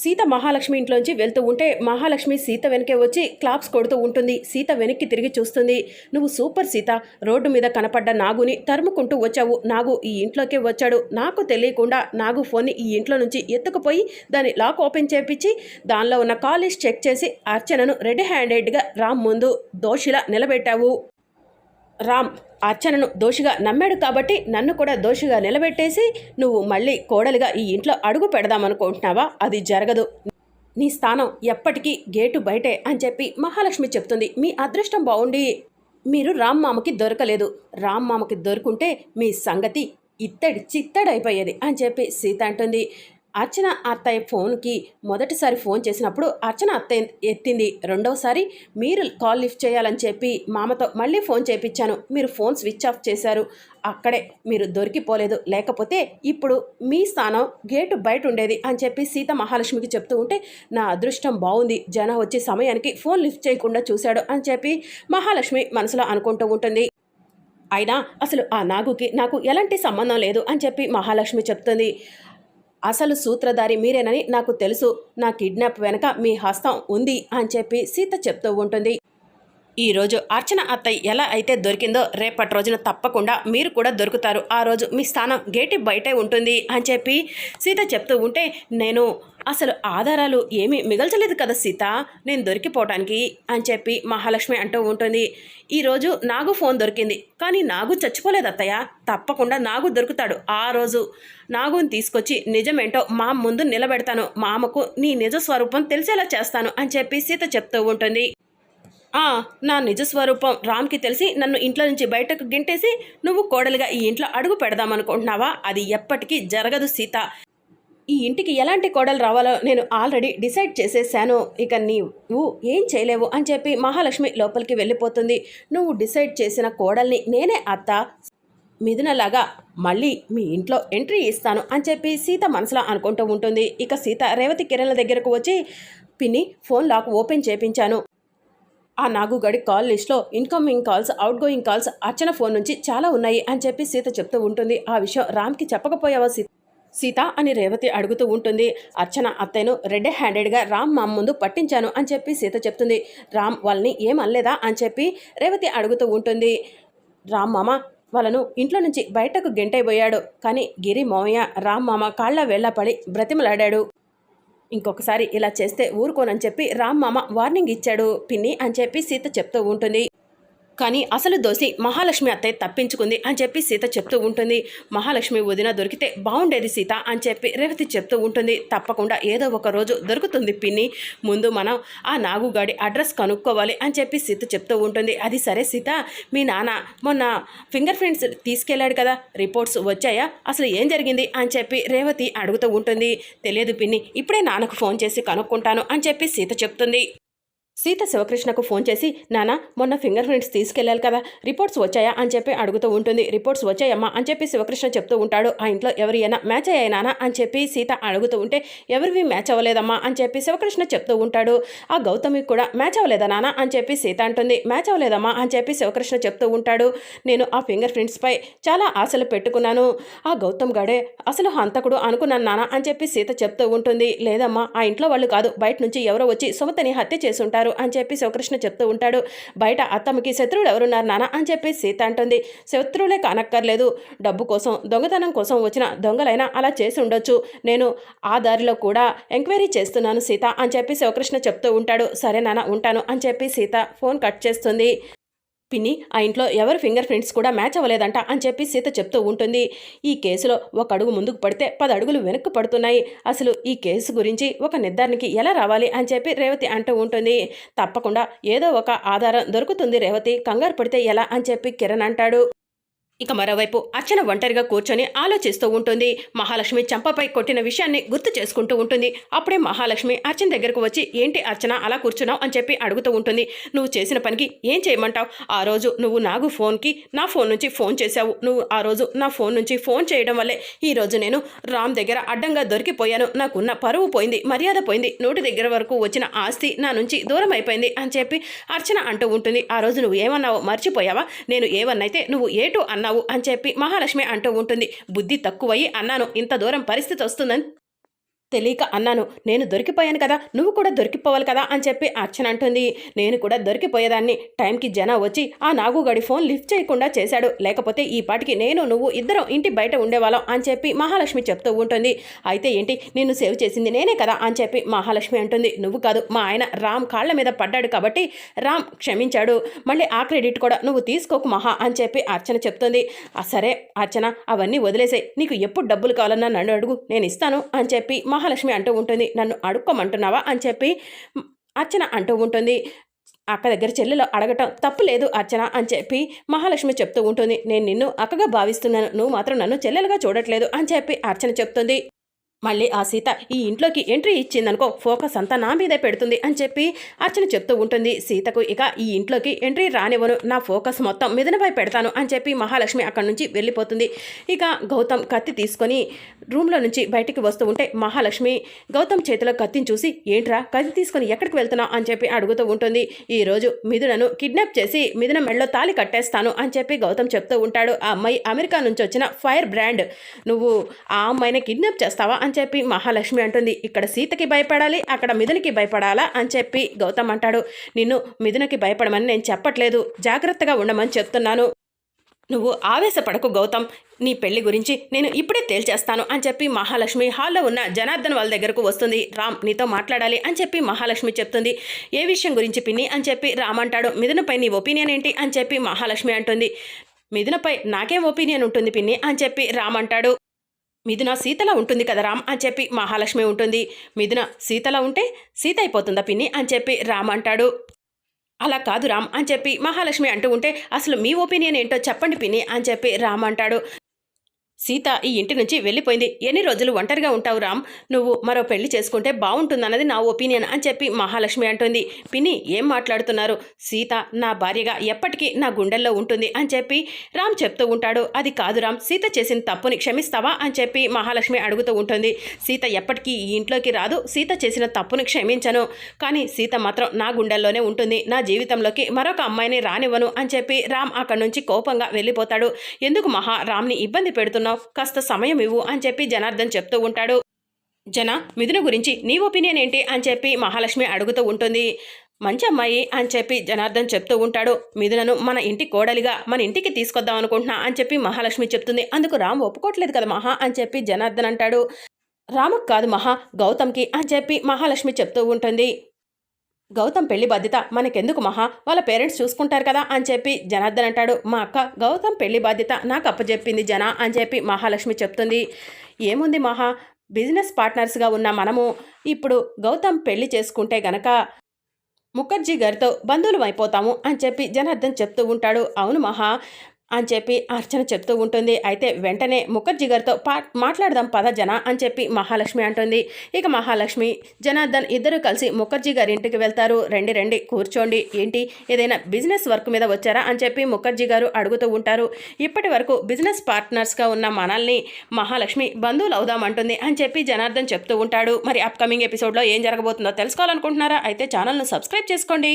సీత మహాలక్ష్మి ఇంట్లోంచి వెళ్తూ ఉంటే మహాలక్ష్మి సీత వెనకే వచ్చి క్లాప్స్ కొడుతూ ఉంటుంది. సీత వెనక్కి తిరిగి చూస్తుంది. నువ్వు సూపర్ సీత. రోడ్డు మీద కనపడ్డ నాగుని తరుముకుంటూ వచ్చావు. నాగు ఈ ఇంట్లోకే వచ్చాడు. నాకు తెలియకుండా నాగు ఫోన్ని ఈ ఇంట్లో నుంచి ఎత్తుకుపోయి దాని లాక్ ఓపెన్ చేపించి దానిలో ఉన్న కాలేజ్ చెక్ చేసి అర్చనను రెడ్ హ్యాండెడ్గా రామ్ ముందు దోషిలా నిలబెట్టావు. రామ్ అర్చనను దోషిగా నమ్మాడు కాబట్టి నన్ను కూడా దోషిగా నిలబెట్టేసి నువ్వు మళ్ళీ కోడలిగా ఈ ఇంట్లో అడుగు పెడదామనుకుంటున్నావా? అది జరగదు. నీ స్థానం ఎప్పటికీ గేటు బయటే అని చెప్పి మహాలక్ష్మి చెప్తుంది. మీ అదృష్టం బాగుండి మీరు రామ్ మామకి దొరకలేదు. రామ్ మామకి దొరుకుంటే మీ సంగతి ఇత్తడి చిత్తడైపోయేది అని చెప్పి సీత అంటుంది. అర్చన అత్తయ్య ఫోన్కి మొదటిసారి ఫోన్ చేసినప్పుడు అర్చన అత్తయ్య ఎత్తింది. రెండవసారి మీరు కాల్ లిఫ్ట్ చేయాలని చెప్పి మామతో మళ్ళీ ఫోన్ చేపించాను. మీరు ఫోన్ స్విచ్ ఆఫ్ చేశారు. అక్కడే మీరు దొరికిపోలేదు. లేకపోతే ఇప్పుడు మీ స్థానం గేటు బయట ఉండేది అని చెప్పి సీత మహాలక్ష్మికి చెప్తూ ఉంటే నా అదృష్టం బాగుంది జన వచ్చే సమయానికి ఫోన్ లిఫ్ట్ చేయకుండా చూశాడు అని చెప్పి మహాలక్ష్మి మనసులో అనుకుంటూ ఉంటుంది. అయినా అసలు ఆ నాగుకి నాకు ఎలాంటి సంబంధం లేదు అని చెప్పి మహాలక్ష్మి చెప్తుంది. అసలు సూత్రధారి మీరేనని నాకు తెలుసు. నా కిడ్నాప్ వెనక మీ హస్తం ఉంది అని చెప్పి సీత చెప్తూ ఉంటుంది. ఈరోజు అర్చన అత్తయ్య ఎలా అయితే దొరికిందో రేపటి రోజున తప్పకుండా మీరు కూడా దొరుకుతారు. ఆ రోజు మీ స్థానం గేటి బయటే ఉంటుంది అని చెప్పి సీత చెప్తూ ఉంటే నేను అసలు ఆధారాలు ఏమీ మిగల్చలేదు కదా సీత నేను దొరికిపోవటానికి అని చెప్పి మహాలక్ష్మి అంటూ ఉంటుంది. ఈరోజు నాగు ఫోన్ దొరికింది. కానీ నాగు చచ్చిపోలేదు అత్తయ్య. తప్పకుండా నాగు దొరుకుతాడు. ఆ రోజు నాగుని తీసుకొచ్చి నిజమేంటో మా ముందు నిలబెడతాను. మామకు నీ నిజ స్వరూపం తెలిసేలా చేస్తాను అని చెప్పి సీత చెప్తూ ఉంటుంది. నా నిజ స్వరూపం. రామ్కి తెలిసి నన్ను ఇంట్లో నుంచి బయటకు గింటేసి నువ్వు కోడలుగా ఈ ఇంట్లో అడుగు పెడదామనుకుంటున్నావా అది ఎప్పటికీ జరగదు సీత. ఈ ఇంటికి ఎలాంటి కోడలు రావాలో నేను ఆల్రెడీ డిసైడ్ చేసేసాను. ఇక నీవు ఏం చేయలేవు అని చెప్పి మహాలక్ష్మి లోపలికి వెళ్ళిపోతుంది. నువ్వు డిసైడ్ చేసిన కోడల్ని నేనే అత్త. మిథునలాగా మళ్ళీ మీ ఇంట్లో ఎంట్రీ ఇస్తాను అని చెప్పి సీత మనసులో అనుకుంటూ ఉంటుంది. ఇక సీత రేవతి కిరణ్ల దగ్గరకు వచ్చి పిన్ని ఫోన్ లాక్ ఓపెన్ చేపించాను. ఆ నాగుగడి కాల్ లిస్ట్లో incoming calls outgoing calls Archana phone నుంచి చాలా ఉన్నాయి అని చెప్పి సీత చెప్తూ ఉంటుంది. ఆ విషయం రామ్కి చెప్పకపోయావా సీత సీత అని రేవతి అడుగుతూ ఉంటుంది. అర్చన అత్తయ్యను రెడ్ హ్యాండెడ్గా రామ్ మా ముందు పట్టించాను అని చెప్పి సీత చెప్తుంది. రామ్ వాళ్ళని ఏం అనలేదా అని చెప్పి రేవతి అడుగుతూ ఉంటుంది. రామ్ మామ వాళ్ళను ఇంట్లో నుంచి బయటకు గెంటైపోయాడు. కానీ గిరి మామయ్య రామ్ మామ కాళ్ళ వెళ్ళపడి బ్రతిమలాడాడు. ఇంకొకసారి ఇలా చేస్తే ఊరుకోనని చెప్పి రామ్ మామ వార్నింగ్ ఇచ్చాడు పిన్ని అని చెప్పి సీత చెప్తూ ఉంటుంది. కానీ అసలు దోసి మహాలక్ష్మి అత్తయ్య తప్పించుకుంది అని చెప్పి సీత చెప్తూ ఉంటుంది. మహాలక్ష్మి వదిన దొరికితే బాగుండేది సీత అని చెప్పి రేవతి చెప్తూ ఉంటుంది. తప్పకుండా ఏదో ఒక రోజు దొరుకుతుంది పిన్ని. ముందు మనం ఆ నాగుగాడి అడ్రస్ కనుక్కోవాలి అని చెప్పి సీత చెప్తూ ఉంటుంది. అది సరే సీత మీ నాన్న మొన్న ఫింగర్ ప్రింట్స్ తీసుకెళ్ళాడు కదా రిపోర్ట్స్ వచ్చాయా? అసలు ఏం జరిగింది? అని చెప్పి రేవతి అడుగుతూ ఉంటుంది. తెలియదు పిన్ని ఇప్పుడే నాన్నకు ఫోన్ చేసి కనుక్కుంటాను అని చెప్పి సీత చెప్తుంది. సీత శివకృష్ణకు ఫోన్ చేసి నాన్న మొన్న ఫింగర్ ప్రింట్స్ తీసుకెళ్ళాలి కదా రిపోర్ట్స్ వచ్చాయా? అని చెప్పి అడుగుతూ ఉంటుంది. రిపోర్ట్స్ వచ్చాయమ్మా అని చెప్పి శివకృష్ణ చెప్తూ ఉంటాడు. ఆ ఇంట్లో ఎవరి అయినా మ్యాచ్ అయ్యాయి నానా? అని చెప్పి సీత అడుగుతూ ఉంటే ఎవరివి మ్యాచ్ అవ్వలేదమ్మా? అని చెప్పి శివకృష్ణ చెప్తూ ఉంటాడు. ఆ గౌతమికి కూడా మ్యాచ్ అవ్వలేదా నానా? అని చెప్పి సీత అంటుంది. మ్యాచ్ అవ్వలేదమ్మా? అని చెప్పి శివకృష్ణ చెప్తూ ఉంటాడు. నేను ఆ ఫింగర్ ప్రింట్స్పై చాలా ఆశలు పెట్టుకున్నాను. ఆ గౌతమ్ గడే అసలు హంతకుడు అనుకున్నాను నానా? అని చెప్పి సీత చెప్తూ ఉంటుంది. లేదమ్మా ఆ ఇంట్లో వాళ్ళు కాదు. బయట నుంచి ఎవరో వచ్చి సుమతని హత్య చేసుంటారు ఉన్నారు అని చెప్పి శివకృష్ణ చెప్తూ ఉంటాడు. బయట అత్తమ్మకి శత్రువులు ఎవరున్నారు నాన్న అని చెప్పి సీత అంటుంది. శత్రువులే కానక్కర్లేదు. డబ్బు కోసం దొంగతనం కోసం వచ్చిన దొంగలైనా అలా చేసి ఉండొచ్చు. నేను ఆ దారిలో కూడా ఎంక్వైరీ చేస్తున్నాను సీత అని చెప్పి శివకృష్ణ చెప్తూ ఉంటాడు. సరే నాన్న ఉంటాను అని చెప్పి సీత ఫోన్ కట్ చేస్తుంది. పిన్ని ఆ ఇంట్లో ఎవరి ఫింగర్ ప్రింట్స్ కూడా మ్యాచ్ అవ్వలేదంట అని చెప్పి సీత చెప్తూ ఉంటుంది. ఈ కేసులో ఒక అడుగు ముందుకు పడితే పది అడుగులు వెనక్కి పడుతున్నాయి. అసలు ఈ కేసు గురించి ఒక నిర్ధారణకి ఎలా రావాలి అని చెప్పి రేవతి అంటూ ఉంటుంది. తప్పకుండా ఏదో ఒక ఆధారం దొరుకుతుంది రేవతి. కంగారు పడితే ఎలా అని చెప్పి కిరణ్ అంటాడు. ఇక మరోవైపు అర్చన ఒంటరిగా కూర్చొని ఆలోచిస్తూ ఉంటుంది. మహాలక్ష్మి చంపపై కొట్టిన విషయాన్ని గుర్తు చేసుకుంటూ ఉంటుంది. అప్పుడే మహాలక్ష్మి అర్చన దగ్గరకు వచ్చి ఏంటి అర్చన అలా కూర్చున్నావు? అని చెప్పి అడుగుతూ ఉంటుంది. నువ్వు చేసిన పనికి ఏం చేయమంటావు? ఆ రోజు నువ్వు నాగు ఫోన్కి నా ఫోన్ నుంచి ఫోన్ చేశావు. నువ్వు ఆ రోజు నా ఫోన్ నుంచి ఫోన్ చేయడం వల్లే ఈరోజు నేను రామ్ దగ్గర అడ్డంగా దొరికిపోయాను. నాకున్న పరువు పోయింది మర్యాద పోయింది. నోటి దగ్గర వరకు వచ్చిన ఆస్తి నా నుంచి దూరం అయిపోయింది అని చెప్పి అర్చన అంటూ ఉంటుంది. ఆ రోజు నువ్వు ఏమన్నావో మర్చిపోయావా? నేను ఏమన్నైతే నువ్వు ఏటు అన్నావు అని చెప్పి మహాలక్ష్మి అంటూ ఉంటుంది. బుద్ధి తక్కువయ్యి అన్నాను ఇంత దూరం పరిస్థితి వస్తుందని తెలియక అన్నాను నేను దొరికిపోయాను కదా నువ్వు కూడా దొరికిపోవాలి కదా అని చెప్పి అర్చన అంటుంది. నేను కూడా దొరికిపోయేదాన్ని. టైంకి జన వచ్చి ఆ నాగుగడి ఫోన్ లిఫ్ట్ చేయకుండా చేశాడు. లేకపోతే ఈ పాటికి నేను నువ్వు ఇద్దరం ఇంటి బయట ఉండేవాళ్ళం అని చెప్పి మహాలక్ష్మి చెప్తూ ఉంటుంది. అయితే ఏంటి నిన్ను సేవ్ చేసింది నేనే కదా అని చెప్పి మహాలక్ష్మి అంటుంది. నువ్వు కాదు మా ఆయన రామ్ కాళ్ళ మీద పడ్డాడు కాబట్టి రామ్ క్షమించాడు. మళ్ళీ ఆ క్రెడిట్ కూడా నువ్వు తీసుకోకు మహా అని చెప్పి అర్చన చెప్తుంది. సరే అర్చన అవన్నీ వదిలేసాయి. నీకు ఎప్పుడు డబ్బులు కావాలన్నా నన్ను అడుగు. నేను ఇస్తాను అని చెప్పి మహాలక్ష్మి అంటూ ఉంటుంది. నన్ను అడుక్కోమంటున్నావా? అని చెప్పి అర్చన అంటూ ఉంటుంది. అక్క దగ్గర చెల్లెలు అడగటం తప్పు లేదు అర్చన అని చెప్పి మహాలక్ష్మి చెప్తూ ఉంటుంది. నేను నిన్ను అక్కగా భావిస్తున్నాను. నువ్వు మాత్రం నన్ను చెల్లెలుగా చూడట్లేదు అని చెప్పి అర్చన చెప్తుంది. మళ్ళీ ఆ సీత ఈ ఇంట్లోకి ఎంట్రీ ఇచ్చిందనుకో ఫోకస్ అంతా నా మీదే పెడుతుంది అని చెప్పి అర్చన చెప్తూ ఉంటుంది. సీతకు ఇక ఈ ఇంట్లోకి ఎంట్రీ రానివ్వను. నా ఫోకస్ మొత్తం మిదనపై పెడతాను అని చెప్పి మహాలక్ష్మి అక్కడి నుంచి వెళ్ళిపోతుంది. ఇక గౌతమ్ కత్తి తీసుకొని రూమ్లో నుంచి బయటికి వస్తూ ఉంటే మహాలక్ష్మి గౌతమ్ చేతిలో కత్తిని చూసి ఏంట్రా కత్తి తీసుకొని ఎక్కడికి వెళ్తున్నావు? అని చెప్పి అడుగుతూ ఉంటుంది. ఈరోజు మిథునను కిడ్నాప్ చేసి మిథున మెడలో తాలి కట్టేస్తాను అని చెప్పి గౌతమ్ చెప్తూ ఉంటాడు. ఆ అమ్మాయి అమెరికా నుంచి వచ్చిన ఫైర్ బ్రాండ్. నువ్వు ఆ అమ్మాయిని కిడ్నాప్ చేస్తావా? అని చెప్పి మహాలక్ష్మి అంటుంది. ఇక్కడ సీతకి భయపడాలి అక్కడ మిథునికి భయపడాలా అని చెప్పి గౌతమ్ అంటాడు. నిన్ను మిథునకి భయపడమని నేను చెప్పట్లేదు. జాగ్రత్తగా ఉండమని చెప్తున్నాను. నువ్వు ఆవేశపడకు గౌతమ్. నీ పెళ్ళి గురించి నేను ఇప్పుడే తేల్చేస్తాను అని చెప్పి మహాలక్ష్మి హాల్లో ఉన్న జనార్దన్ వాళ్ళ దగ్గరకు వస్తుంది. రామ్ నీతో మాట్లాడాలి అని చెప్పి మహాలక్ష్మి చెప్తుంది. ఏ విషయం గురించి పిన్ని అని చెప్పి రామ్ అంటాడు. మిథునపై నీ ఒపీనియన్ ఏంటి అని చెప్పి మహాలక్ష్మి అంటుంది. మిథునపై నాకేం ఒపీనియన్ ఉంటుంది పిన్ని అని చెప్పి రామ్ అంటాడు. మిథున సీతలా ఉంటుంది కదా రామ్ అని చెప్పి మహాలక్ష్మి ఉంటుంది. మిథున సీతలా ఉంటే సీత అయిపోతుందా పిన్ని అని చెప్పి రామ్ అంటాడు. అలా కాదు రామ్ అని చెప్పి మహాలక్ష్మి అంటూ ఉంటే అసలు మీ ఒపీనియన్ ఏంటో చెప్పండి పిన్ని అని చెప్పి రామ్ అంటాడు. సీత ఈ ఇంటి నుంచి వెళ్ళిపోయింది. ఎన్ని రోజులు ఒంటరిగా ఉంటావు రామ్? నువ్వు మరో పెళ్ళి చేసుకుంటే బాగుంటుందన్నది నా ఒపీనియన్ అని చెప్పి మహాలక్ష్మి అంటుంది. పిన్ని ఏం మాట్లాడుతున్నారు? సీత నా భార్యగా ఎప్పటికీ నా గుండెల్లో ఉంటుంది అని చెప్పి రామ్ చెప్తూ ఉంటాడు. అది కాదు రామ్ సీత చేసిన తప్పుని క్షమిస్తావా అని చెప్పి మహాలక్ష్మి అడుగుతూ ఉంటుంది. సీత ఎప్పటికీ ఈ ఇంట్లోకి రాదు. సీత చేసిన తప్పుని క్షమించను. కానీ సీత మాత్రం నా గుండెల్లోనే ఉంటుంది. నా జీవితంలోకి మరొక అమ్మాయిని రానివ్వను అని చెప్పి రామ్ అక్కడి నుంచి కోపంగా వెళ్ళిపోతాడు. ఎందుకు మహా? రామ్ని ఇబ్బంది పెడుతున్నావు కాస్త సమయం ఇవ్వు అని చెప్పి జనార్దన్ చెప్తూ ఉంటాడు. జన మిథున గురించి నీ ఒపీనియన్ ఏంటి అని చెప్పి మహాలక్ష్మి అడుగుతూ ఉంటుంది. మంచి అమ్మాయి అని చెప్పి జనార్దన్ చెప్తూ ఉంటాడు. మిథునను మన ఇంటి కోడలిగా మన ఇంటికి తీసుకొద్దాం అనుకుంటున్నా అని చెప్పి మహాలక్ష్మి చెప్తుంది. అందుకు రామ్ ఒప్పుకోవట్లేదు కదా మహా అని చెప్పి జనార్దన్ అంటాడు. రాముకు కాదు మహా గౌతమ్కి అని చెప్పి మహాలక్ష్మి చెప్తూ ఉంటుంది. గౌతమ్ పెళ్ళి బాధ్యత మనకెందుకు మహా? వాళ్ళ పేరెంట్స్ చూసుకుంటారు కదా అని చెప్పి జనార్దన్ అంటాడు. మా అక్క గౌతమ్ పెళ్ళి బాధ్యత నాకు అప్పచెప్పింది జన అని చెప్పి మహాలక్ష్మి చెప్తుంది. ఏముంది మహా? బిజినెస్ పార్ట్నర్స్గా ఉన్న మనము ఇప్పుడు గౌతమ్ పెళ్ళి చేసుకుంటే గనక ముఖర్జీ గారితో బంధువులు అయిపోతాము అని చెప్పి జనార్దన్ చెప్తూ ఉంటాడు. అవును మహా అని చెప్పి అర్చన చెప్తూ ఉంటుంది. అయితే వెంటనే ముఖర్జీ గారితో పా మాట్లాడదాం పద జన అని చెప్పి మహాలక్ష్మి అంటుంది. ఇక మహాలక్ష్మి జనార్దన్ ఇద్దరు కలిసి ముఖర్జీ గారి ఇంటికి వెళ్తారు. రండి రండి కూర్చోండి. ఏంటి ఏదైనా బిజినెస్ వర్క్ మీద వచ్చారా అని చెప్పి ముఖర్జీ గారు అడుగుతూ ఉంటారు. ఇప్పటి వరకు బిజినెస్ పార్ట్నర్స్గా ఉన్న మనల్ని మహాలక్ష్మి బంధువులు అవుదామంటుంది అని చెప్పి జనార్దన్ చెప్తూ ఉంటాడు. మరి అప్కమింగ్ ఎపిసోడ్లో ఏం జరగబోతుందో తెలుసుకోవాలనుకుంటున్నారా? అయితే ఛానల్ను సబ్స్క్రైబ్ చేసుకోండి.